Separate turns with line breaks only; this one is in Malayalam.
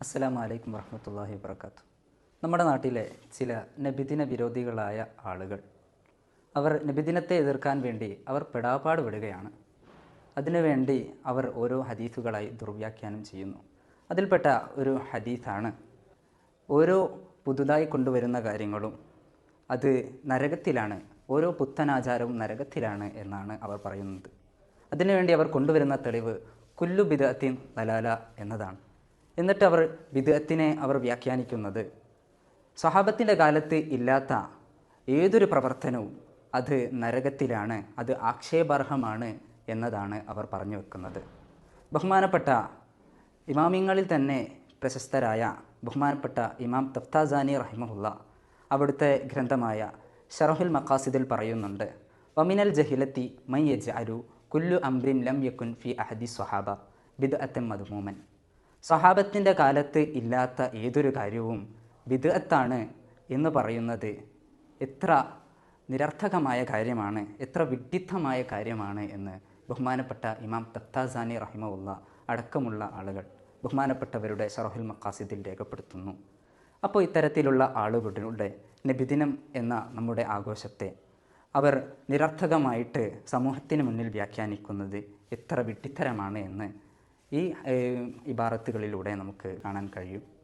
അസ്സലാമു അലൈക്കും വറഹമത്തല്ലാഹി വാബർക്കാത്തു നമ്മുടെ നാട്ടിലെ ചില നബിദിന വിരോധികളായ ആളുകൾ അവർ നബിദിനത്തെ എതിർക്കാൻ വേണ്ടി അവർ പെടാപ്പാട് വിടുകയാണ് അതിനുവേണ്ടി അവർ ഓരോ ഹദീസുകളായി ദുർവ്യാഖ്യാനം ചെയ്യുന്നു. അതിൽപ്പെട്ട ഒരു ഹദീസാണ് ഓരോ പുതുതായി കൊണ്ടുവരുന്ന കാര്യങ്ങളും അത് നരകത്തിലാണ് ഓരോ പുത്തനാചാരവും നരകത്തിലാണ് എന്നാണ് അവർ പറയുന്നത്. അതിനുവേണ്ടി അവർ കൊണ്ടുവരുന്ന തെളിവ് കുല്ലു ദലാല എന്നതാണ്. എന്നിട്ട് അവർ ബിദഅത്തിനെ അവർ വ്യാഖ്യാനിക്കുന്നത്. സ്വഹാബത്തിന്റെ കാലത്ത് ഇല്ലാത്ത ഏതൊരു പ്രവർത്തനവും അത് നരകത്തിലാണ് അത് ആക്ഷേപാർഹമാണ് എന്നതാണ് അവർ പറഞ്ഞു വെക്കുന്നത്. ബഹുമാനപ്പെട്ട ഇമാമിങ്ങളിൽ തന്നെ പ്രശസ്തരായ ബഹുമാനപ്പെട്ട ഇമാം തഫ്താസാനി റഹിമഹുല്ല അവിടുത്തെ ഗ്രന്ഥമായ ഷറഹുൽ മക്കാസിദിൽ പറയുന്നുണ്ട് വമിനൽ ജഹിലത്തി മൈ യജ് അരു കുല്ലു അംറിൻ ലം യക്കുൻ ഫി അഹദി സ്വഹാബ ബിദ് അത്തം മധുമൂമൻ. സ്വഹാബത്തിന്റെ കാലത്ത് ഇല്ലാത്ത ഏതൊരു കാര്യവും ബിദ്അത്താണ് എന്ന് പറയുന്നത് എത്ര നിരർത്ഥകമായ കാര്യമാണ് എത്ര വിഡിത്തമായ കാര്യമാണ് എന്ന് ബഹുമാനപ്പെട്ട ഇമാം തത്താസാനി റഹിമുള്ള അടക്കമുള്ള ആളുകൾ ബഹുമാനപ്പെട്ടവരുടെ ഷറഹുൽ മക്കാസിദിൽ രേഖപ്പെടുത്തുന്നു. അപ്പോൾ ഇത്തരത്തിലുള്ള ആളുകളുടെ നബിദിനം എന്ന നമ്മുടെ ആഘോഷത്തെ അവർ നിരർത്ഥകമായിട്ട് സമൂഹത്തിന് മുന്നിൽ വ്യാഖ്യാനിക്കുന്നത് എത്ര വിഡിത്തരമാണ് എന്ന് ഈ ഇബാറത്തുകളിലൂടെ നമുക്ക് കാണാൻ കഴിയും.